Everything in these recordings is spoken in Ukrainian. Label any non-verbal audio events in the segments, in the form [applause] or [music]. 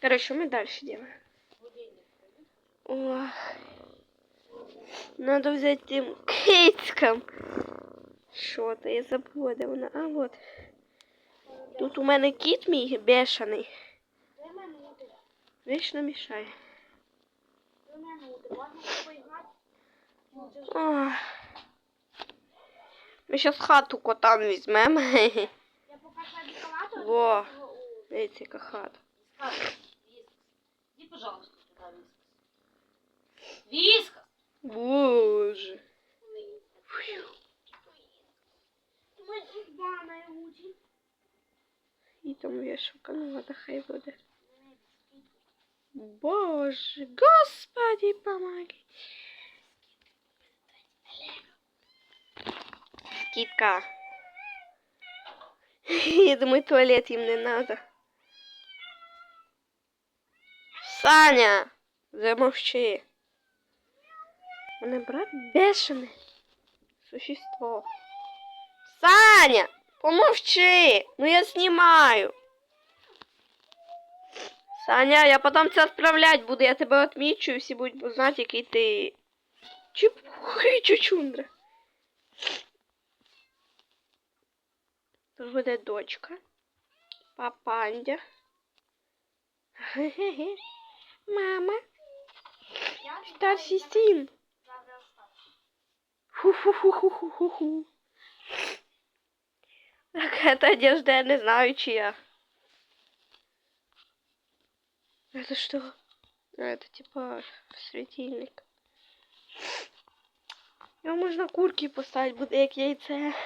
Короче, что мы дальше делаем? Ох. Надо взять этим кейтском. Что-то я забыла. де вона. А вот. Тут у мене кіт мій бешений. Вічно мішає. О. Ми зараз хату котам візьмемо. [laughs] Во, дивіться, яка хата. пожалуйста, туда вискас. Вискас! Боже. І тому я шукала нехай буде. Боже, Господи, помоги. Скидка. [laughs] Я думаю, туалет им не надо. Саня, замовчи. Мене брат бешене существо. Саня, помовчи. Ну я снимаю. Саня, я потом це отправлять буду, я тебе отмічу і всі будуть знати, який ти чупухи чучундра. Тут буде дочка. Папандя. Ге-ге-ге. Мама. Я Старший син. Правда, осталось. Ху-ху-ху-ху-ху-ху. Так, эта одежда я не знаю, чья. Это что? А, это типа светильник. Його можна курки поставити, буде як яйце. [laughs]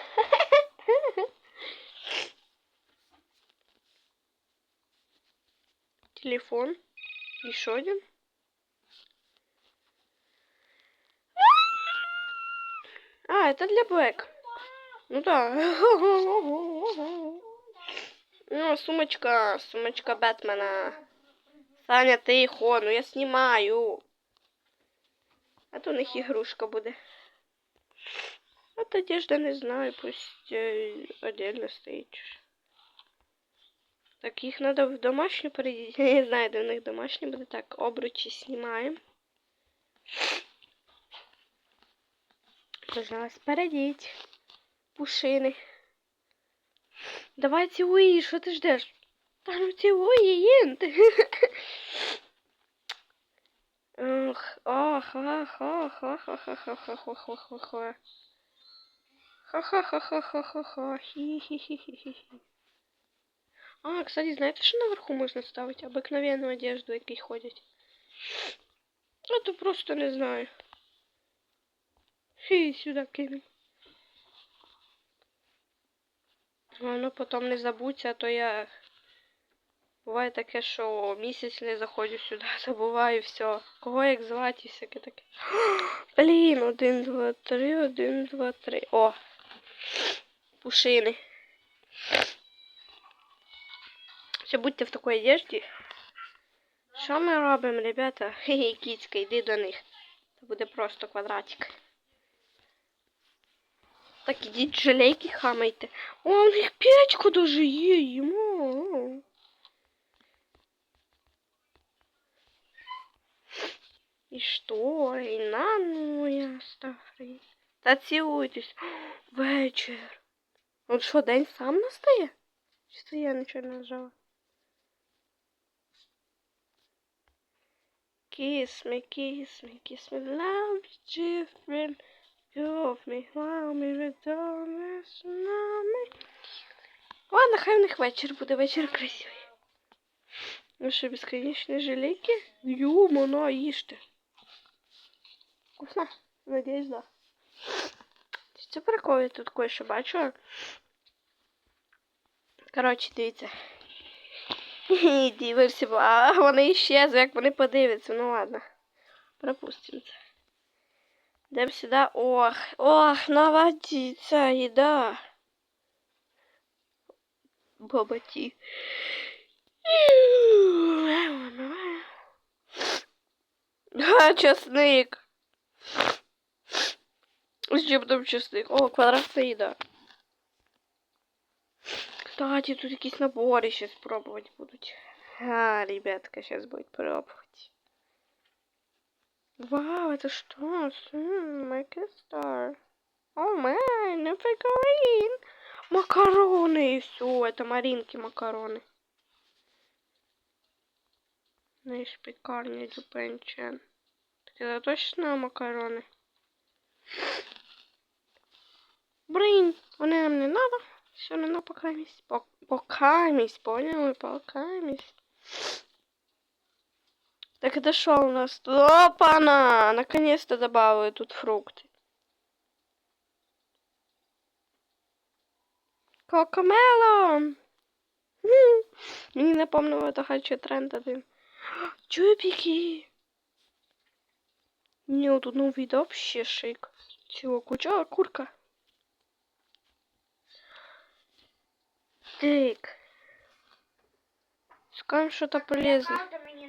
Телефон. Еще один. А, это для Блэк. Ну да. Ну, сумочка, сумочка Бэтмена. Саня, тихо, ну я снимаю. А то у них ігрушка буде. От одежда не знаю, пусть э, отдельно стоїть. Так, їх надо в домашню перейти. Я не знаю, де в них домашні буде. Так, обручі знімаємо. Пожалуйста, перейдіть. Пушини. Давай цілуй, що ти ждеш? Та ну цілуй її. Ох, ох, ох, ох, ох, ох, ох, ох, ох, ох, ох, ох, ох. Ха-ха-ха-ха-ха-ха-ха. Хі-хі-хі-хі-хі. А, кстати, знаєте, що наверху можна ставити? Обикновенну одежду, які ходять. А то просто не знаю. Хі, сюди кинемо. Воно потім не забудься, а то я. Буває таке, що місяць не заходжу сюди, [laughs] забуваю все. Кого як звати всяке таке. [gasps] Блін, один, два, три, один, два, три. О! Пушини. Все будьте в такій одежді. Що ми робимо, ребята? [laughs] Хе-хе, кіцька, йди до них. Це буде просто квадратик. Так ідіть жалейки хамайте. О, у них печку даже є, йому. І що? І на ну я старий. Та цілуйтесь. [gasps] Вечір. От що, день сам настає? Чи це я нічого не нажала? Kiss me, kiss me, kiss me, love me, different. Love me, love me, return me. Ладно, хай в них вечір буде, вечір красивий. Ну що, безконечні желейки? Ю, на, їжте. Вкусно? Надіюсь, да. Це прикол, я тут кое-що бачу. Коротше, дивіться. Дивився, а вони іщезли, як вони подивляться. Ну ладно. Пропустимо це. Йдемо сюди. Ох, ох, наводиться їда. Бабаті. А, чесник. З там чесник? О, квадратна їда. Кстати, тут якісь набори ще спробувати будуть. А, ребятка, сейчас будет пробовать. Вау, это что? Макестар. О, май, ну прикольно. Макароны и все. Это Маринки макароны. Знаешь, пекарня Дюпенчен. Это точно макарони? Блин, вони нам не надо. Все, не на покамість. По- Покамість, поняли? Покамість. Так это что у нас тут? Опа-на! Наконец-то добавили тут фрукты. Кокомелон! М, Мені напомнило это хочу тренд один. Чупики! Не, вот тут новый вид вообще шик. Чего, куча, курка? Так. Скажем что-то полезное.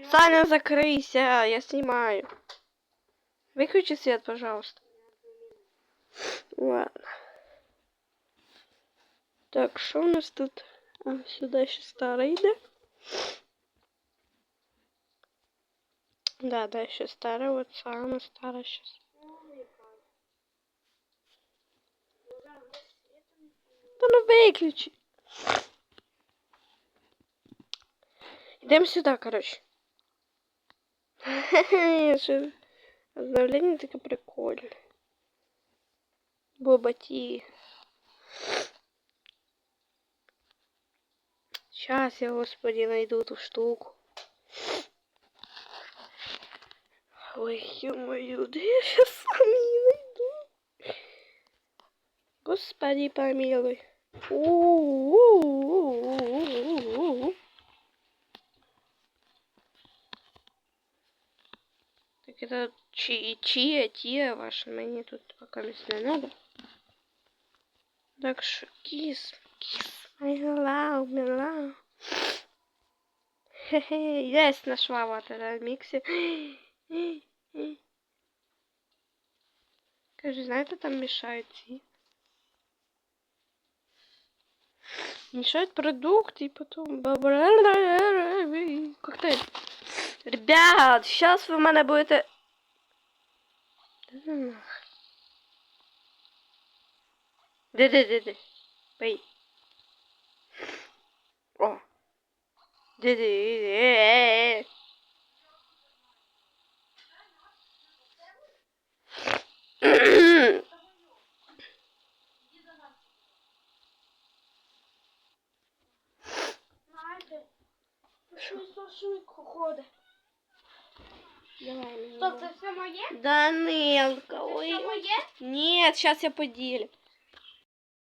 Саня, закройся, я снимаю. Выключи свет, пожалуйста. Ладно. Так, что у нас тут? А, сюда еще старый, да? Да, да, еще старый, вот самый старый сейчас. Да ну выключи. Идем сюда, короче. [laughs] Обновление таке прикольне. Бобаті. Сейчас я, господи, найду ту штуку. Ой, ё-моё, да я сейчас сам не найду. Господи, помилуй. У-у-у-у-у-у-у. Так это чи, чия, тия ваша, мне тут пока не надо. Так что кис, кис, I love me love. Хе-хе, есть нашла вот это миксе. Скажи, знаете, там мешают ці? Мешают продукты и потом... Коктейль. Ребят, сейчас вы в мене будете... Да ну нах. Де-де-де-де. Пей. О. Де-де-де. знаєте. Щось за швидко ходить. Давай, Що, это все мое? Данилка, ой. все мое? Нет, сейчас я поделю.